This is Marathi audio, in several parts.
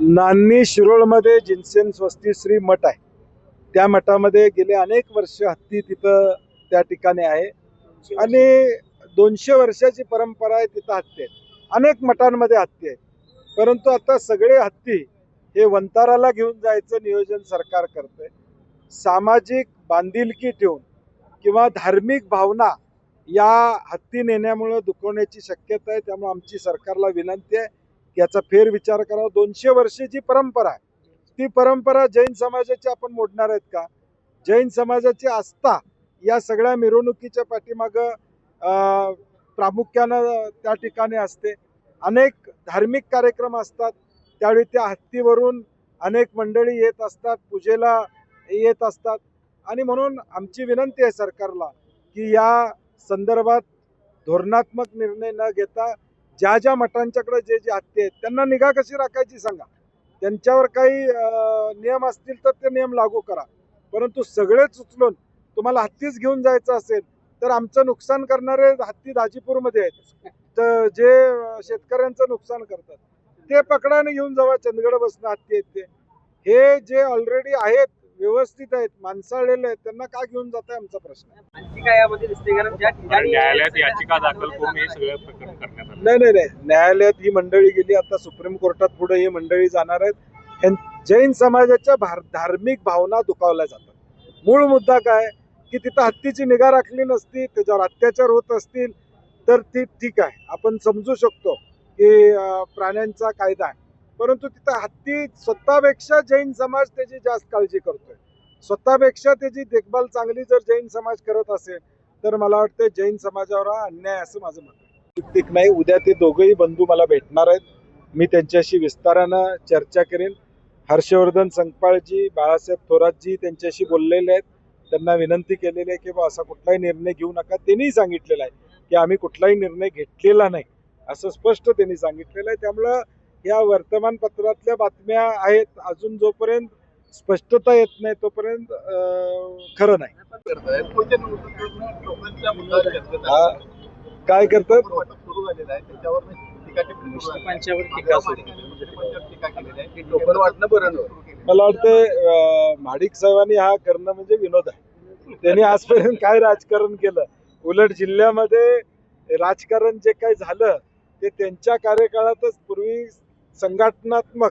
नान्नी शिरोळमध्ये जिनसेन स्वस्ती श्री मठ आहे. त्या मठामध्ये गेले अनेक वर्ष हत्ती तिथं त्या ठिकाणी आहे. आणि दोनशे वर्षाची परंपरा आहे तिथं हत्ती आहे. अनेक मठांमध्ये हत्ती आहे. परंतु आता सगळे हत्ती हे वंताराला घेऊन जायचं नियोजन सरकार करतंय. सामाजिक बांधिलकी ठेवून किंवा धार्मिक भावना या हत्ती नेण्यामुळं दुखवण्याची शक्यता आहे त्यामुळे आमची सरकारला विनंती आहे की याचा फेरविचार करावा. दोनशे वर्षाची परंपरा आहे ती परंपरा जैन समाजाची आपण मोडणार आहेत का? जैन समाजाची आस्था या सगळ्या मिरवणुकीच्या पाठीमागं प्रामुख्यानं त्या ठिकाणी असते. अनेक धार्मिक कार्यक्रम असतात. त्यावेळी त्या हत्तीवरून अनेक मंडळी येत असतात पूजेला येत असतात. आणि म्हणून आमची विनंती आहे सरकारला की या संदर्भात धोरणात्मक निर्णय न घेता ज्या ज्या मठांच्याकडे जे जे हत्ती आहेत त्यांना निगा कशी राखायची सांगा. त्यांच्यावर काही नियम असतील तर ते नियम लागू करा. परंतु सगळेच उचलून तुम्हाला हत्तीच घेऊन जायचं असेल तर आमचं नुकसान करणारे हत्ती दाजीपूरमध्ये आहेत. तर जे शेतकऱ्यांचं नुकसान करतात ते पकडाने घेऊन जावा चंदगड बसणं हत्ती आहेत ते. हे जे ऑलरेडी आहेत व्यवस्थित आहेत माणसाळलेले आहेत त्यांना का घेऊन जात आहे आमचा प्रश्न आहे. आणखी काय यामध्ये दिसते कारण ज्या आणि ठिकाणी न्यायालयात याचिका दाखल करून हे सगळं प्रकरण करण्यात आलं. नाही नाही नाही. न्यायालयात ही मंडळी गेली आता सुप्रीम कोर्टात पुढे ही मंडळी जाणार आहेत. जैन समाजाच्या भार धार्मिक भावना दुखावल्या जातात. मूळ मुद्दा काय? की तिथं हत्तीची निगा राखली नसती त्याच्यावर अत्याचार होत असतील तर ती ठीक आहे. आपण समजू शकतो की प्राण्यांचा कायदा आहे. परंतु तिथं हत्ती स्वतःपेक्षा जैन समाज त्याची जास्त काळजी करतोय. स्वतःपेक्षा त्याची देखभाल चांगली जर जैन समाज करत असेल तर मला वाटतं जैन समाजावर हा अन्याय असं माझं मत आहे. नाही उद्या ते दोघंही बंधू मला भेटणार आहेत. मी त्यांच्याशी विस्तारानं चर्चा करेन. हर्षवर्धन संकपाळजी बाळासाहेब थोरातजी त्यांच्याशी बोललेले आहेत. त्यांना विनंती केलेली आहे की बा असा कुठलाही निर्णय घेऊ नका. त्यांनीही सांगितलेला आहे की आम्ही कुठलाही निर्णय घेतलेला नाही असं स्पष्ट त्यांनी सांगितलेलं आहे. त्यामुळं या वर्तमानपत्रातल्या बातम्या आहेत अजून जोपर्यंत स्पष्टता येत नाही तोपर्यंत खरं नाही. हा, काय करतात? मला वाटतं अं, महाडिक साहेबांनी हा करणं म्हणजे विनोद आहे. त्यांनी आजपर्यंत काय राजकारण केलं? उलट जिल्ह्यामध्ये राजकारण जे काही झालं ते त्यांच्या कार्यकाळातच पूर्वी संघटनात्मक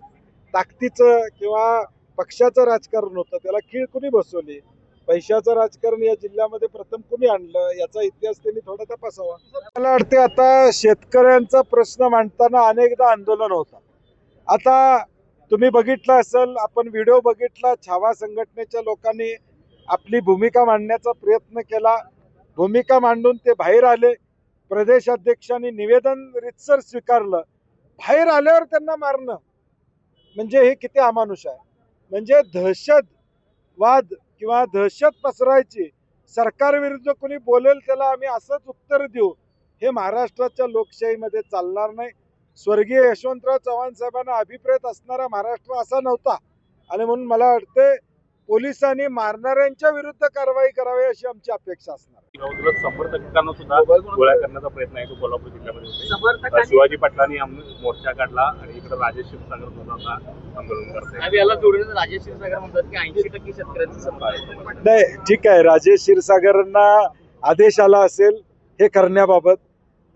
ताकदीचं किंवा पक्षाचं राजकारण होतं त्याला खीळ कुणी बसवली? पैशाचं राजकारण या जिल्ह्यामध्ये प्रथम कुणी आणलं? याचा इतिहास त्यांनी थोडा तपासावा. मला वाटते आता शेतकऱ्यांचा प्रश्न मांडताना अनेकदा आंदोलन होतं. आता तुम्ही बघितलं असेल आपण व्हिडिओ बघितला छावा संघटनेच्या लोकांनी आपली भूमिका मांडण्याचा प्रयत्न केला. भूमिका मांडून ते बाहेर आले. प्रदेशाध्यक्षांनी निवेदन रितसर स्वीकारलं. बाहेर आल्यावर त्यांना मारणं. म्हणजे हे किती अमानुष आहे. म्हणजे दहशतवाद किंवा दहशत पसरायची सरकारविरुद्ध कोणी बोलेल त्याला आम्ही असंच उत्तर देऊ. हे महाराष्ट्राच्या लोकशाहीमध्ये चालणार नाही. स्वर्गीय यशवंतराव चव्हाण साहेबांना अभिप्रेत असणारा महाराष्ट्र असा नव्हता. आणि म्हणून मला वाटते पोलिसांनी मारणाऱ्यांच्या विरुद्ध कारवाई करावी अशी आमची अपेक्षा असणार. समर्थकांना सुद्धा गोळ्या करण्याचा प्रयत्न आहे तो कोल्हापूर जिल्ह्यामध्ये शिवाजी पाटलांनी मोर्चा काढला आणि इकडे राजेश क्षीरसागर सुद्धा आता आंदोलन करते आणि याला जोडून राजेश क्षीरसागर म्हणतात की ऐंशी टक्के शेतकऱ्यांचं समर्थन नाही ठीक आहे. राजेश क्षीरसागरांना आदेश आला असेल हे करण्याबाबत.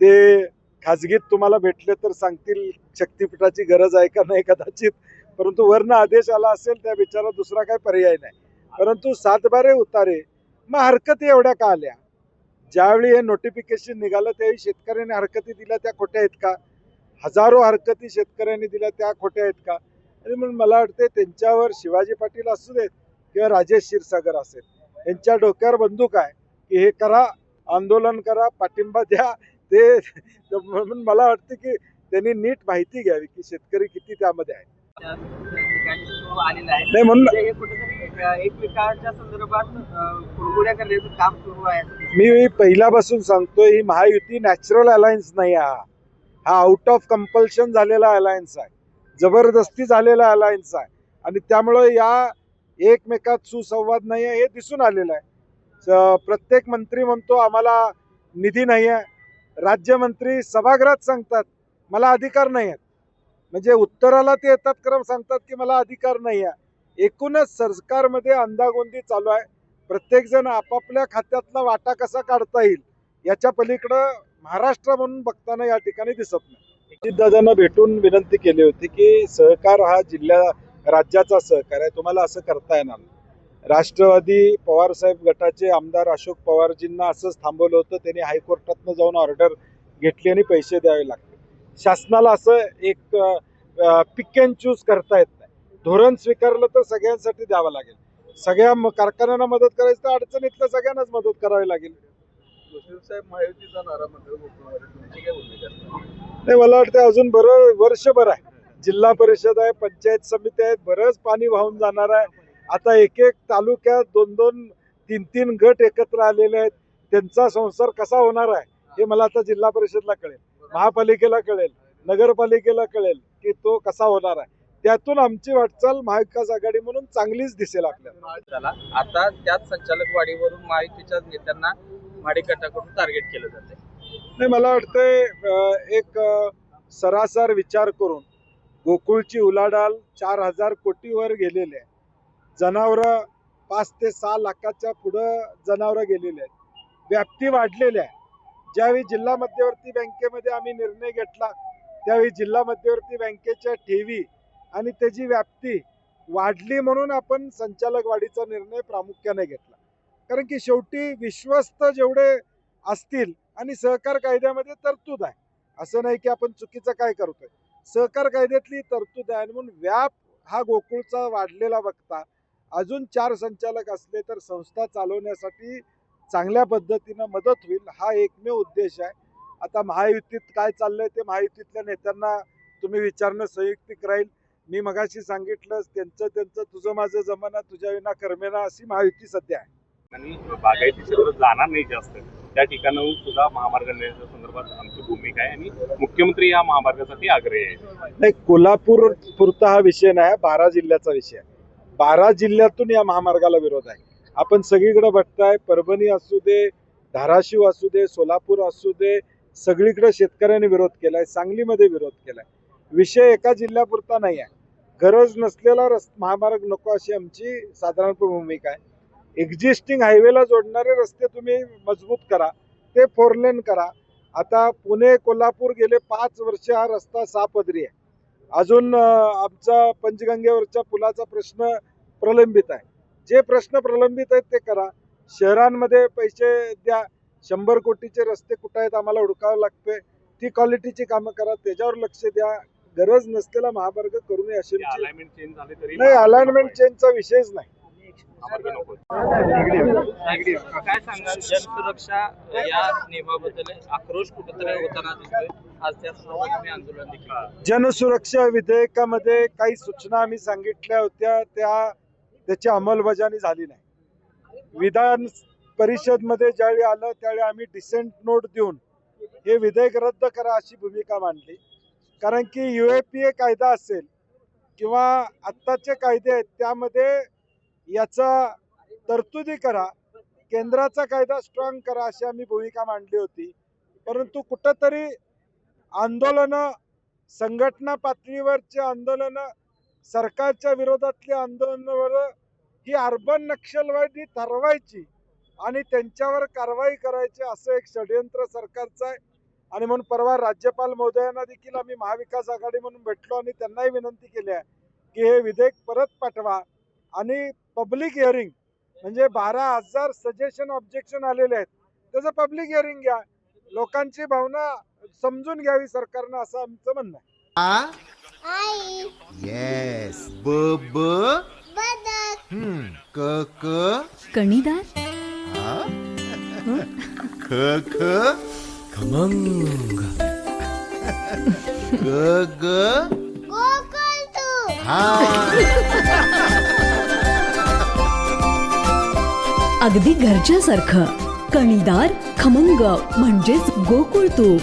ते खाजगीत तुम्हाला भेटले तर सांगतील शक्तीपीठाची गरज आहे का नाही कदाचित. परंतु वरनं आदेश आला असेल त्या बिचारा दुसरा काही पर्याय नाही. परंतु सातबारे उतारे मग हरकती एवढ्या का आल्या? ज्यावेळी हे नोटिफिकेशन निघालं त्यावेळी शेतकऱ्यांनी हरकती दिल्या त्या खोट्या आहेत का? हजारो हरकती शेतकऱ्यांनी दिल्या त्या खोट्या आहेत का? आणि म्हणून मला वाटते त्यांच्यावर शिवाजी पाटील असू देत किंवा राजेश क्षीरसागर असेल यांच्या डोक्यावर बंदूक आहे की हे करा आंदोलन करा पाठिंबा द्या. ते म्हणून मला वाटतं की त्यांनी नीट माहिती घ्यावी की शेतकरी किती त्यामध्ये आहे. नाही म्हणून म्हणजे. मी पहिल्यापासून सांगतोय ही महायुती नॅचरल अलायन्स नाही हा हा आउट ऑफ कंपल्शन झालेला अलायन्स आहे. जबरदस्ती झालेला अलायन्स आहे. आणि त्यामुळं या एकमेकात सुसंवाद नाही आहे हे दिसून आलेलं आहे. प्रत्येक मंत्री म्हणतो आम्हाला निधी नाही आहे. राज्यमंत्री सभागृहात सांगतात मला अधिकार नाही आहेत. म्हणजे उत्तराला ते येतात क्रम सांगतात की मला अधिकार नाही आहे एकूणच सरकारमध्ये अंदागोंदी चालू आहे. प्रत्येकजण आपापल्या खात्यातला वाटा कसा काढता येईल याच्या पलीकडं महाराष्ट्र म्हणून बघताना या ठिकाणी दिसत नाही. दादांना भेटून विनंती केली होती की सहकार हा जिल्ह्या राज्याचा सहकार आहे. तुम्हाला असं करता येणार राष्ट्रवादी पवारसाहेब गटाचे आमदार अशोक पवारजींना असंच थांबवलं होतं. त्यांनी हायकोर्टातनं जाऊन ऑर्डर घेतली आणि पैसे द्यावे लागतात. शासनाला असं एक पिक अँड चूज करता येत नाही. धोरण स्वीकारलं तर सगळ्यांसाठी द्यावं लागेल. सगळ्या कारखान्यांना मदत करायची तर अडचणीतल्या सगळ्यांनाच मदत करावी लागेल? नाही मला वाटतं अजून बरं वर्षभर आहे. जिल्हा परिषद आहे पंचायत समिती आहेत बरंच पाणी वाहून जाणार आहे. आता एक एक तालुक्यात दोन दोन तीन तीन गट एकत्र आलेले आहेत. त्यांचा संसार कसा होणार आहे हे मला आता जिल्हा परिषदला कळेल. महापालिकेला कळेल नगरपालिकेला कळेल की तो कसा होणार आहे. त्यातून आमची वाटचाल महाविकास आघाडी म्हणून चांगलीच दिसेल आपल्याला. आता त्याच संचालक वाढीवरून महायुतीच्या नेत्यांना माडी गटाकडून टार्गेट केलं जाते नाही मला वाटतंय एक सरासर विचार करून गोकुळची उलाढाल चार हजार कोटीवर गेलेली आहे. जनावरं पाच ते सहा लाखाच्या पुढं जनावरं गेलेली आहेत. व्याप्ती वाढलेली आहे. ज्यावेळी जिल्हा मध्यवर्ती बँकेमध्ये आम्ही निर्णय घेतला त्यावेळी जिल्हा मध्यवर्ती बँकेच्या ठेवी आणि त्याची व्याप्ती वाढली म्हणून आपण संचालक वाढीचा निर्णय प्रामुख्याने घेतला. कारण की शेवटी विश्वस्त जेवढे असतील आणि सहकार कायद्यामध्ये तरतूद आहे. असं नाही की आपण चुकीचं काय करतोय. सहकार कायद्यातली तरतूद आहे आणि म्हणून व्याप हा गोकुळचा वाढलेला बघता अजून चार संचालक असले तर संस्था चालवण्यासाठी चांगल्या पद्धतीनं मदत होईल हा एकमेव उद्देश आहे. आता महायुतीत काय चाललंय ते महायुतीतल्या नेत्यांना तुम्ही विचारणं संयुक्तिक राहील. मी मगाशी सांगितलं त्यांचं त्यांचं तुझं माझं जमाना तुझ्या विना कर्मेना अशी महायुती सध्या आहे. आणि बागायती क्षेत्रात जाणार नाही जास्त. त्या ठिकाणाहून सुद्धा महामार्ग निर्णयाच्या संदर्भात आमची भूमिका आहे आणि मुख्यमंत्री या महामार्गासाठी आग्रही आहे नाही कोल्हापूर पुरता हा विषय नाही बारा जिल्ह्याचा विषय आहे. बारा जिल्ह्यातून या महामार्गाला विरोध आहे. आपण सगळीकडे बघताय परभणी असू दे धाराशिव असू दे सोलापूर असू दे सगळीकडे शेतकऱ्यांनी विरोध केलाय सांगलीमध्ये विरोध केलाय. विषय एका जिल्ह्यापुरता नाही आहे गरज नसलेला रस महामार्ग नको अशी आमची साधारणपणे भूमिका आहे. एक्झिस्टिंग हायवेला जोडणारे रस्ते तुम्ही मजबूत करा ते फोर लेन करा. आता पुणे कोल्हापूर गेले पाच वर्ष हा रस्ता सापदरी आहे. अजून आमचा पंचगंगेवरच्या पुलाचा प्रश्न प्रलंबित आहे. जे प्रश्न प्रलंबित आहेत ते करा. शहरांमध्ये पैसे द्या. शंभर कोटीचे रस्ते कुठं आहेत आम्हाला हुडकावं लागतंय. ती क्वालिटीची कामं करा. त्याच्यावर लक्ष द्या. गरज नसलेला महामार्ग करू नये अशी आमची- अलाइनमेंट चेंज झाले तरी नाही अलाइनमेंट चेंजचा विषयच नाही. काय सांगाल? जनसुरक्षा या नियमाबद्दल आक्रोश कुठेतरी होताना दिसतोय. आज त्या संदर्भात तुम्ही आंदोलन देखील केलं. जनसुरक्षा विधेयकामध्ये काही सूचना आम्ही सांगितल्या होत्या. त्या त्याची अंमलबजावणी झाली नाही. विधान परिषदमध्ये ज्यावेळी आलं त्यावेळी आम्ही डिसेंट नोट देऊन हे विधेयक रद्द करा अशी भूमिका मांडली. कारण की यू ए पी ए कायदा असेल किंवा आत्ताचे कायदे आहेत त्यामध्ये याचा तरतुदी करा केंद्राचा कायदा स्ट्रॉंग करा अशी आम्ही भूमिका मांडली होती. परंतु कुठंतरी आंदोलनं संघटना पातळीवरची आंदोलनं सरकारच्या विरोधातली आंदोलनावर ही अर्बन नक्षलवादी ठरवायची आणि त्यांच्यावर कारवाई करायची असं एक षडयंत्र सरकारचं आहे. आणि म्हणून परवा राज्यपाल महोदयांना देखील आम्ही महाविकास आघाडी म्हणून भेटलो आणि त्यांनाही विनंती केली आहे की हे विधेयक परत पाठवा. आणि पब्लिक हिअरिंग म्हणजे बारा हजार सजेशन ऑब्जेक्शन आलेले आहेत. त्याचं पब्लिक हिअरिंग घ्या. लोकांची भावना समजून घ्यावी सरकारनं असं आमचं म्हणणं आहे. येस ब हम्म. क क? कणीदार हा? ख ख? खमंग. ग ग? गोकुळ तू. हा. अगदी घरच्यासारखं. कणीदार खमंग म्हणजेच गोकुळ तूप